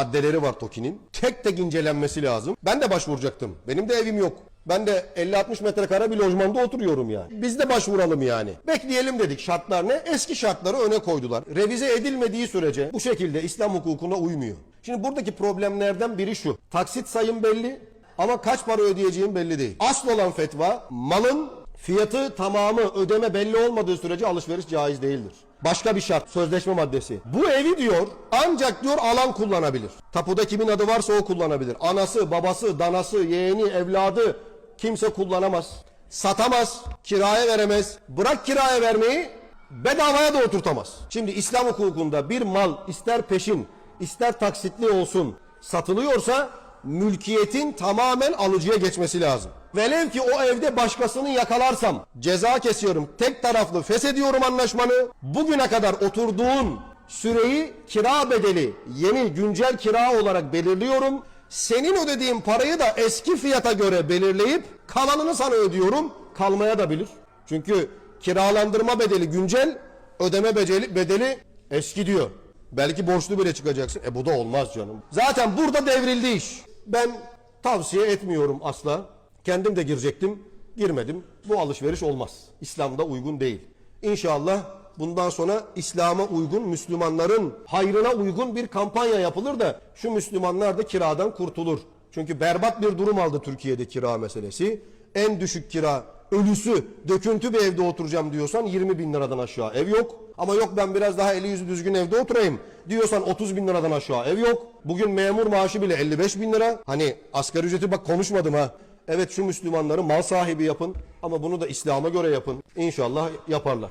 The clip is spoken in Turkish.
maddeleri var TOKİ'nin. Tek tek incelenmesi lazım. Ben de başvuracaktım. Benim de evim yok. Ben de 50-60 metrekare bir lojmanda oturuyorum yani. Biz de başvuralım yani. Bekleyelim dedik. Şartlar ne? Eski şartları öne koydular. Revize edilmediği sürece bu şekilde İslam hukukuna uymuyor. Şimdi buradaki problemlerden biri şu. Taksit sayım belli ama kaç para ödeyeceğim belli değil. Asıl olan fetva malın fiyatı tamamı ödeme belli olmadığı sürece alışveriş caiz değildir. Başka bir şart sözleşme maddesi. Bu evi diyor ancak diyor alan kullanabilir. Tapuda kimin adı varsa o kullanabilir. Anası, babası, danası, yeğeni, evladı kimse kullanamaz. Satamaz, kiraya veremez. Bırak kiraya vermeyi bedavaya da oturtamaz. Şimdi İslam hukukunda bir mal ister peşin ister taksitli olsun satılıyorsa mülkiyetin tamamen alıcıya geçmesi lazım. Velev ki o evde başkasını yakalarsam ceza kesiyorum. Tek taraflı feshediyorum anlaşmanı. Bugüne kadar oturduğun süreyi kira bedeli yeni güncel kira olarak belirliyorum. Senin ödediğin parayı da eski fiyata göre belirleyip kalanını sana ödüyorum. Kalmaya da bilir. Çünkü kiralandırma bedeli güncel, ödeme bedeli, bedeli eski diyor. Belki borçlu bile çıkacaksın. E bu da olmaz canım. Zaten burada devrildi iş. Ben tavsiye etmiyorum asla. Kendim de girecektim. Girmedim. Bu alışveriş olmaz. İslam'da uygun değil. İnşallah bundan sonra İslam'a uygun Müslümanların hayrına uygun bir kampanya yapılır da şu Müslümanlar da kiradan kurtulur. Çünkü berbat bir durum aldı Türkiye'de kira meselesi. En düşük kira ölüsü, döküntü bir evde oturacağım diyorsan 20 bin liradan aşağı ev yok. Ama yok ben biraz daha eli yüzü düzgün evde oturayım diyorsan 30 bin liradan aşağı ev yok. Bugün memur maaşı bile 55 bin lira. Hani asgari ücreti bak konuşmadım ha. Evet şu Müslümanları mal sahibi yapın ama bunu da İslam'a göre yapın. İnşallah yaparlar.